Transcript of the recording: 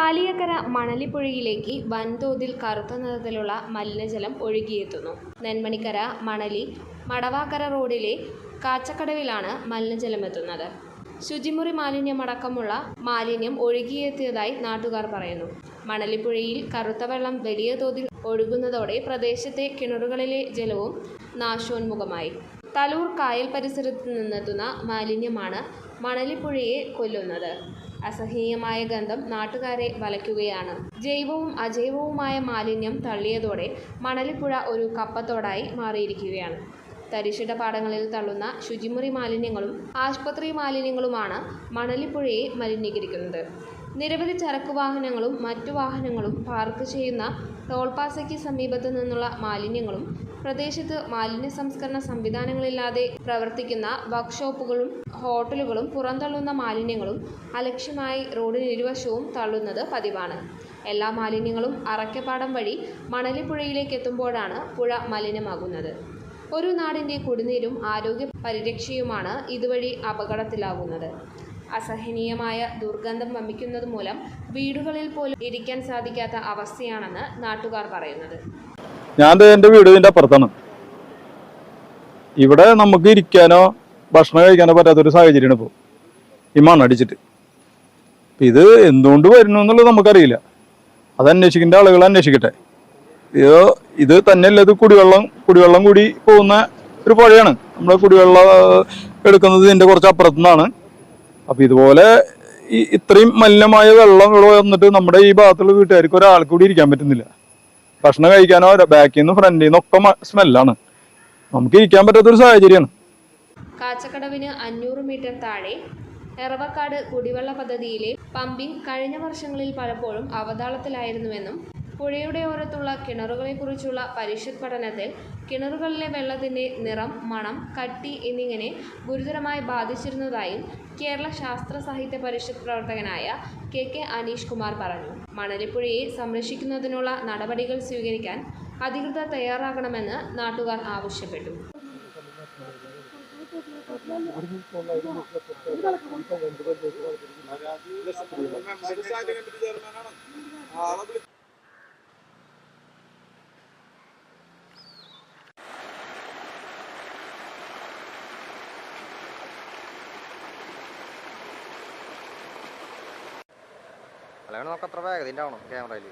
പാലിയക്കര മണലിപ്പുഴയിലേക്ക് വൻതോതിൽ കറുത്ത നിറത്തിലുള്ള മലിനജലം ഒഴുകിയെത്തുന്നു. നെന്മണിക്കര മണലി മടവാക്കര റോഡിലെ കാച്ചക്കടവിലാണ് മലിനജലം എത്തുന്നത്. ശുചിമുറി മാലിന്യമടക്കമുള്ള മാലിന്യം ഒഴുകിയെത്തിയതായി നാട്ടുകാർ പറയുന്നു. മണലിപ്പുഴയിൽ കറുത്ത വെള്ളം വലിയ തോതിൽ ഒഴുകുന്നതോടെ പ്രദേശത്തെ കിണറുകളിലെ ജലവും നാശോന്മുഖമായി. തലൂർ കായൽ പരിസരത്ത് നിന്നെത്തുന്ന മാലിന്യമാണ് മണലിപ്പുഴയെ കൊല്ലുന്നത്. അസഹനീയമായ ഗന്ധം നാട്ടുകാരെ വലയ്ക്കുകയാണ്. ജൈവവും അജൈവവുമായ മാലിന്യം തള്ളിയതോടെ മണലിപ്പുഴ ഒരു കപ്പത്തോടായി മാറിയിരിക്കുകയാണ്. തരിശിട പാടങ്ങളിൽ തള്ളുന്ന ശുചിമുറി മാലിന്യങ്ങളും ആശുപത്രി മാലിന്യങ്ങളുമാണ് മണലിപ്പുഴയെ മലിനീകരിക്കുന്നത്. നിരവധി ചരക്ക് വാഹനങ്ങളും മറ്റു വാഹനങ്ങളും പാർക്ക് ചെയ്യുന്ന ടോൾപാസയ്ക്ക് സമീപത്ത് നിന്നുള്ള മാലിന്യങ്ങളും പ്രദേശത്ത് മാലിന്യ സംസ്കരണ സംവിധാനങ്ങളില്ലാതെ പ്രവർത്തിക്കുന്ന വർക്ക്ഷോപ്പുകളും ഹോട്ടലുകളും പുറന്തള്ളുന്ന മാലിന്യങ്ങളും അലക്ഷ്യമായി റോഡിനിരുവശവും തള്ളുന്നത് പതിവാണ്. എല്ലാ മാലിന്യങ്ങളും അറക്കപ്പാടം വഴി മണലിപ്പുഴയിലേക്ക് എത്തുമ്പോഴാണ് പുഴ മലിനമാകുന്നത്. ഒരു നാടിന്റെ കുടിനീരും ആരോഗ്യ പരിരക്ഷയുമാണ് ഇതുവഴി അപകടത്തിലാകുന്നത്. അസഹനീയമായ ദുർഗന്ധം വമിക്കുന്നത് മൂലം വീടുകളിൽ പോലും ഇരിക്കാൻ സാധിക്കാത്ത അവസ്ഥയാണെന്ന് നാട്ടുകാർ പറയുന്നത്. ഞാൻ എന്റെ വീടിന്റെ അപ്പുറത്താണ്. ഇവിടെ നമുക്ക് ഇരിക്കാനോ ഭക്ഷണം കഴിക്കാനോ പറ്റാത്തൊരു സാഹചര്യമാണ് ഇപ്പോൾ ഈ മണ്ണടിച്ചിട്ട്. ഇത് എന്തുകൊണ്ട് വരുന്നു എന്നുള്ളത് നമുക്കറിയില്ല. അത് അന്വേഷിക്കേണ്ട ആളുകൾ അന്വേഷിക്കട്ടെ. ഇത് ഇത് തന്നെയല്ല ഇത് കുടിവെള്ളം കുടിവെള്ളം കൂടി പോകുന്ന ഒരു പുഴയാണ്. നമ്മുടെ കുടിവെള്ളം എടുക്കുന്നത് ഇതിന്റെ കുറച്ച് അപ്പുറത്തു നിന്നാണ് ഇതുപോലെ ഈ ഇത്രയും മലിനമായ വെള്ളം ഇവിടെ വന്നിട്ട് നമ്മുടെ ഈ ഭാഗത്തുള്ള വീട്ടുകാർക്ക് ഒരാൾക്ക് കൂടി ഇരിക്കാൻ പറ്റുന്നില്ല. ഭക്ഷണം കഴിക്കാനോ ബാക്കിൽ നിന്ന് ഫ്രണ്ടിൽ നിന്നൊക്കെ സ്മെല്ലാണ്. നമുക്ക് ഇരിക്കാൻ പറ്റാത്തൊരു സാഹചര്യമാണ്. കാച്ചക്കടവിന് അഞ്ഞൂറ് മീറ്റർ താഴെ എറവക്കാട് കുടിവെള്ള പദ്ധതിയിലെ പമ്പിംഗ് കഴിഞ്ഞ വർഷങ്ങളിൽ പലപ്പോഴും അവതാളത്തിലായിരുന്നുവെന്നും പുഴയുടെ ഓരത്തുള്ള കിണറുകളെക്കുറിച്ചുള്ള പരിഷത്ത് പഠനത്തിൽ കിണറുകളിലെ വെള്ളത്തിന്റെ നിറം മണം കട്ടി എന്നിങ്ങനെ ഗുരുതരമായി ബാധിച്ചിരുന്നതായും കേരള ശാസ്ത്ര സാഹിത്യ പരിഷത്ത് പ്രവർത്തകനായ കെ കെ അനീഷ് കുമാർ പറഞ്ഞു. മണലിപ്പുഴയെ സംരക്ഷിക്കുന്നതിനുള്ള നടപടികൾ സ്വീകരിക്കാൻ അധികൃതർ തയ്യാറാകണമെന്ന് നാട്ടുകാർ ആവശ്യപ്പെട്ടു. അല്ലെങ്കിൽ നമുക്ക് അത്ര ഇതിന്റെ ആവണം ക്യാമറയിൽ